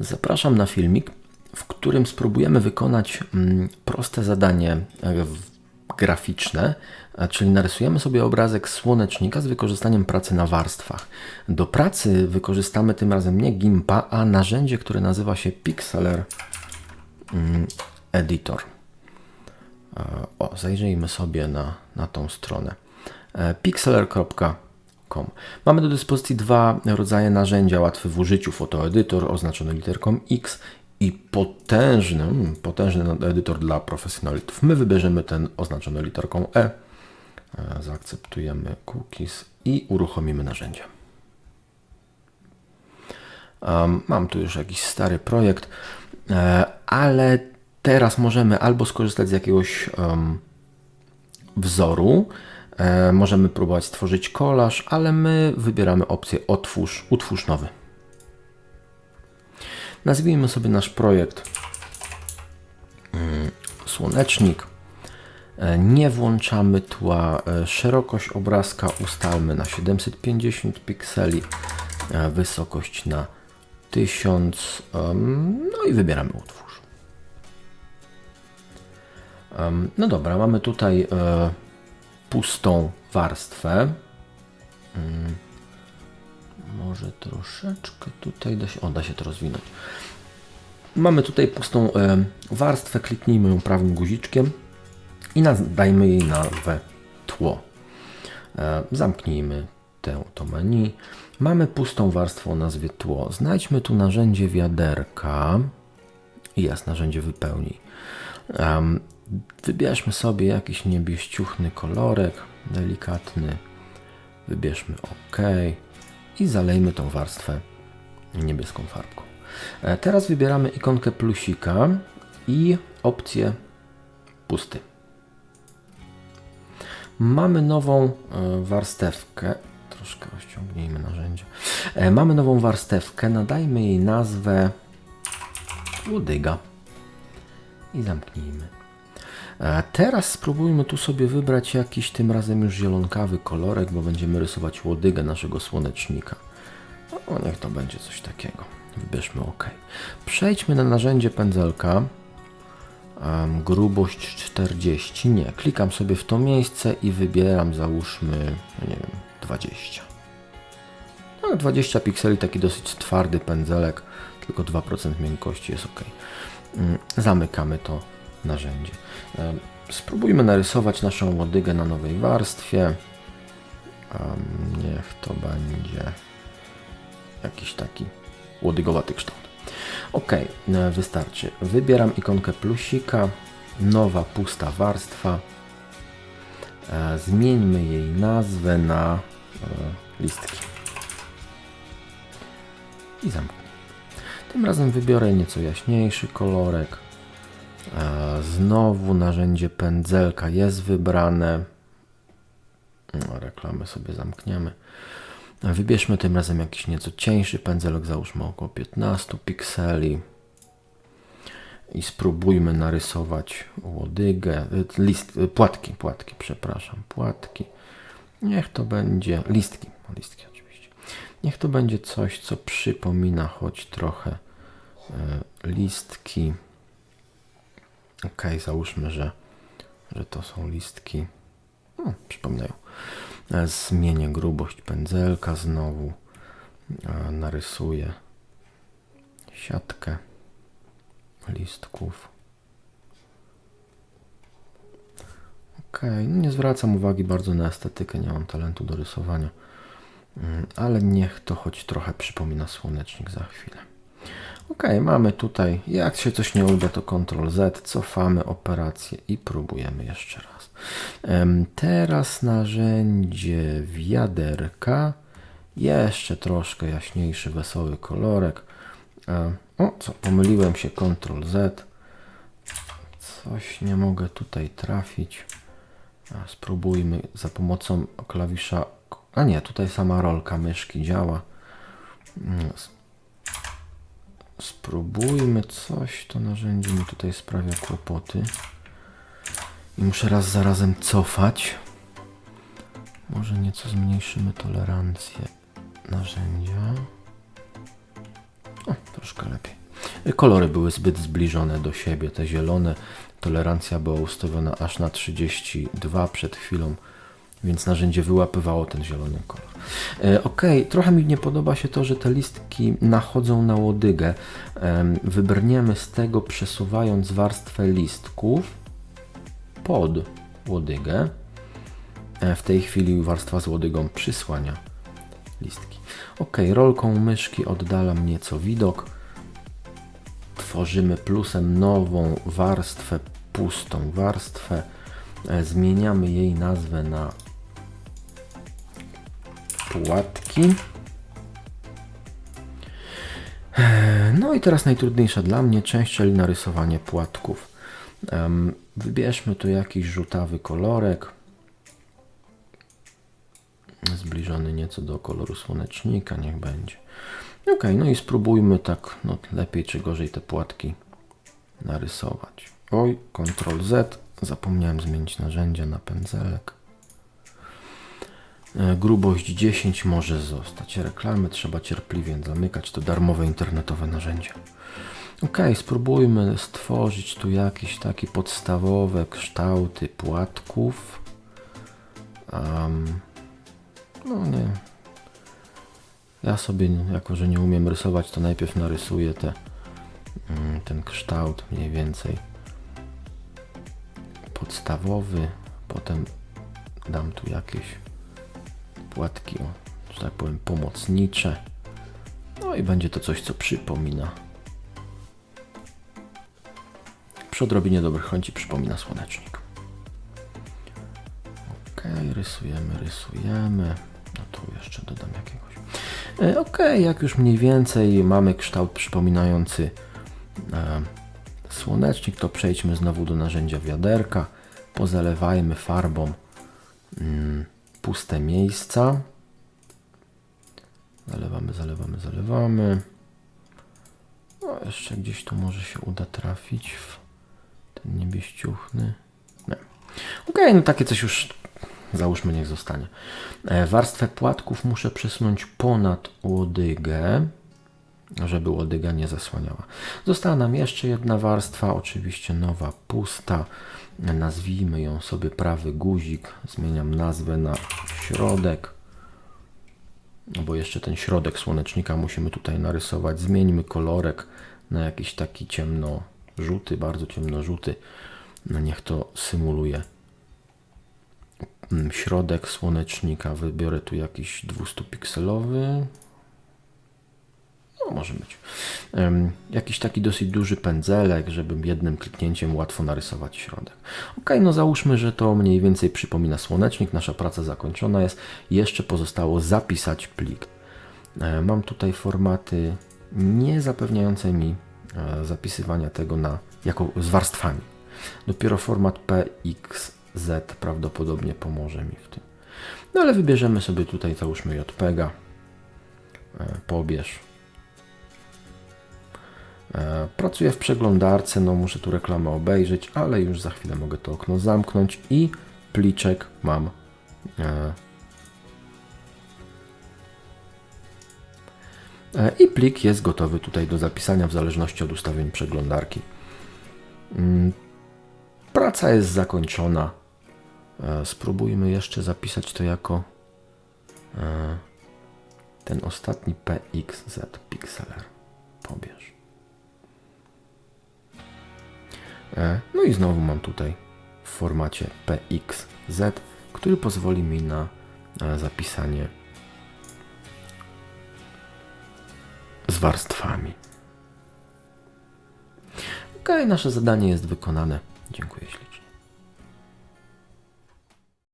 Zapraszam na filmik, w którym spróbujemy wykonać mm, proste zadanie e, graficzne, a czyli narysujemy sobie obrazek słonecznika z wykorzystaniem pracy na warstwach. Do pracy wykorzystamy tym razem nie Gimpa, a narzędzie, które nazywa się Pixeler mm, Editor. E, O, zajrzyjmy sobie na, na tą stronę. E, Pixeler.com. Mamy do dyspozycji dwa rodzaje narzędzia łatwy w użyciu. Fotoedytor oznaczony literką X i potężny, mm, potężny edytor dla profesjonalistów. My wybierzemy ten oznaczony literką E. E, Zaakceptujemy cookies i uruchomimy narzędzie. Mam tu już jakiś stary projekt, e, ale teraz możemy albo skorzystać z jakiegoś wzoru, możemy próbować stworzyć kolaż, ale my wybieramy opcję otwórz, utwórz nowy. Nazwijmy sobie nasz projekt mm, Słonecznik. E, Nie włączamy tła. E, Szerokość obrazka ustalmy na 750 pikseli. e, Wysokość na 1000. em, No i wybieramy utwórz. No dobra, mamy tutaj e, pustą warstwę. Mm, Może troszeczkę tutaj da się. O, da się to rozwinąć. Mamy tutaj pustą e, warstwę, kliknijmy ją prawym guziczkiem i naz- dajmy jej nazwę tło. E, zamknijmy tę, to menu. Mamy pustą warstwę o nazwie tło. Znajdźmy tu narzędzie wiaderka jest narzędzie wypełnij. Um, wybierzmy sobie jakiś niebieściuchny kolorek, delikatny. Wybierzmy OK i zalejmy tą warstwę niebieską farbką. E, Teraz wybieramy ikonkę plusika i opcję pusty. Mamy nową e, warstewkę. Troszkę rozciągnijmy narzędzie. Mamy nową warstewkę. Nadajmy jej nazwę łodyga i zamknijmy. Teraz spróbujmy tu sobie wybrać jakiś tym razem już zielonkawy kolorek, bo będziemy rysować łodygę naszego słonecznika. O, niech to będzie coś takiego. Wybierzmy OK. Przejdźmy na narzędzie pędzelka. Em, grubość 40. Nie, klikam sobie w to miejsce i wybieram, załóżmy, no nie wiem, 20. No, 20 pikseli, taki dosyć twardy pędzelek, tylko 2% miękkości jest ok. Mm, Zamykamy to narzędzie. Spróbujmy narysować naszą łodygę na nowej warstwie. Niech to będzie jakiś taki łodygowaty kształt. Ok, e, wystarczy. Wybieram ikonkę plusika, nowa pusta warstwa. E, Zmieńmy jej nazwę na e, listki. I zamknę. Tym razem wybiorę nieco jaśniejszy kolorek. Znowu narzędzie pędzelka jest wybrane. No, reklamę sobie zamkniemy. Wybierzmy tym razem jakiś nieco cieńszy pędzelek, załóżmy około 15 pikseli. I spróbujmy narysować łodygę, y, list, y, płatki, płatki, przepraszam, płatki. Niech to będzie, listki, o, listki oczywiście. Niech to będzie coś, co przypomina choć trochę y, listki. Ok, załóżmy, że, że to są listki. No, przypominają. E, Zmienię grubość pędzelka znowu. E, Narysuję siatkę listków. Ok, nie zwracam uwagi bardzo na estetykę, nie mam talentu do rysowania. Mm, Ale niech to choć trochę przypomina słonecznik za chwilę. Ok, mamy tutaj, jak się coś nie uda, to Ctrl Z, cofamy operację i próbujemy jeszcze raz. Teraz narzędzie wiaderka, jeszcze troszkę jaśniejszy, wesoły kolorek. O, co, pomyliłem się, Ctrl Z. Coś nie mogę tutaj trafić. Spróbujmy za pomocą klawisza, a nie, tutaj sama rolka myszki działa. Spróbujmy coś, to narzędzie mi tutaj sprawia kłopoty. I muszę raz za razem cofać. Może nieco zmniejszymy tolerancję narzędzia. O, troszkę lepiej. Kolory były zbyt zbliżone do siebie, te zielone. Tolerancja była ustawiona aż na 32 przed chwilą, więc narzędzie wyłapywało ten zielony kolor. E, ok, trochę mi nie podoba się to, że te listki nachodzą na łodygę. Em, Wybrniemy z tego przesuwając warstwę listków pod łodygę. E, W tej chwili warstwa z łodygą przysłania listki. Ok, rolką myszki oddalam nieco widok. Tworzymy plusem nową warstwę, pustą warstwę. E, Zmieniamy jej nazwę na płatki. E, No i teraz najtrudniejsza dla mnie część, czyli narysowanie płatków. Wybierzmy tu jakiś żółtawy kolorek. Zbliżony nieco do koloru słonecznika, niech będzie. Ok, no i spróbujmy tak, no lepiej czy gorzej te płatki narysować. Oj, Ctrl Z, zapomniałem zmienić narzędzia na pędzelek. E, Grubość 10 może zostać. Reklamy trzeba cierpliwie zamykać. To darmowe internetowe narzędzie. Ok, spróbujmy stworzyć tu jakieś takie podstawowe kształty płatków. Am, no nie. Ja sobie, jako że nie umiem rysować, to najpierw narysuję te, mm, ten kształt mniej więcej podstawowy. Potem dam tu jakieś płatki, o, że tak powiem, pomocnicze. No i będzie to coś, co przypomina. Przy odrobinie dobrych chęci przypomina słonecznik. Ok, rysujemy, rysujemy. No tu jeszcze dodam jakiegoś. E, Ok, jak już mniej więcej mamy kształt przypominający e, słonecznik, to przejdźmy znowu do narzędzia wiaderka. Pozalewajmy farbą mm, puste miejsca. Zalewamy, zalewamy, zalewamy. No, jeszcze gdzieś tu może się uda trafić w ten niebieściuchny. Nie. Okej, no takie coś już załóżmy niech zostanie. E, Warstwę płatków muszę przesunąć ponad łodygę, żeby łodyga nie zasłaniała. Została nam jeszcze jedna warstwa, oczywiście nowa, pusta. Nazwijmy ją sobie prawy guzik. Zmieniam nazwę na środek. No bo jeszcze ten środek słonecznika musimy tutaj narysować. Zmieńmy kolorek na jakiś taki ciemno-żółty, bardzo ciemno-żółty. No niech to symuluje mm, środek słonecznika. Wybiorę tu jakiś 200-pikselowy. No, może być. Em, jakiś taki dosyć duży pędzelek, żeby jednym kliknięciem łatwo narysować środek. Ok, no załóżmy, że to mniej więcej przypomina słonecznik. Nasza praca zakończona jest. Jeszcze pozostało zapisać plik. E, Mam tutaj formaty nie zapewniające mi e, zapisywania tego na, jako z warstwami. Dopiero format PXZ prawdopodobnie pomoże mi w tym. No ale wybierzemy sobie tutaj, załóżmy JPEGa. E, Pobierz. E, Pracuję w przeglądarce, no muszę tu reklamę obejrzeć, ale już za chwilę mogę to okno zamknąć i pliczek mam. e, e, I plik jest gotowy tutaj do zapisania w zależności od ustawień przeglądarki. Mm, Praca jest zakończona. Spróbujmy jeszcze zapisać to jako ten ostatni PXZ Pixeler. Pobierz. No i znowu mam tutaj w formacie PXZ, który pozwoli mi na e, zapisanie z warstwami. Ok, nasze zadanie jest wykonane. Dziękuję ślicznie.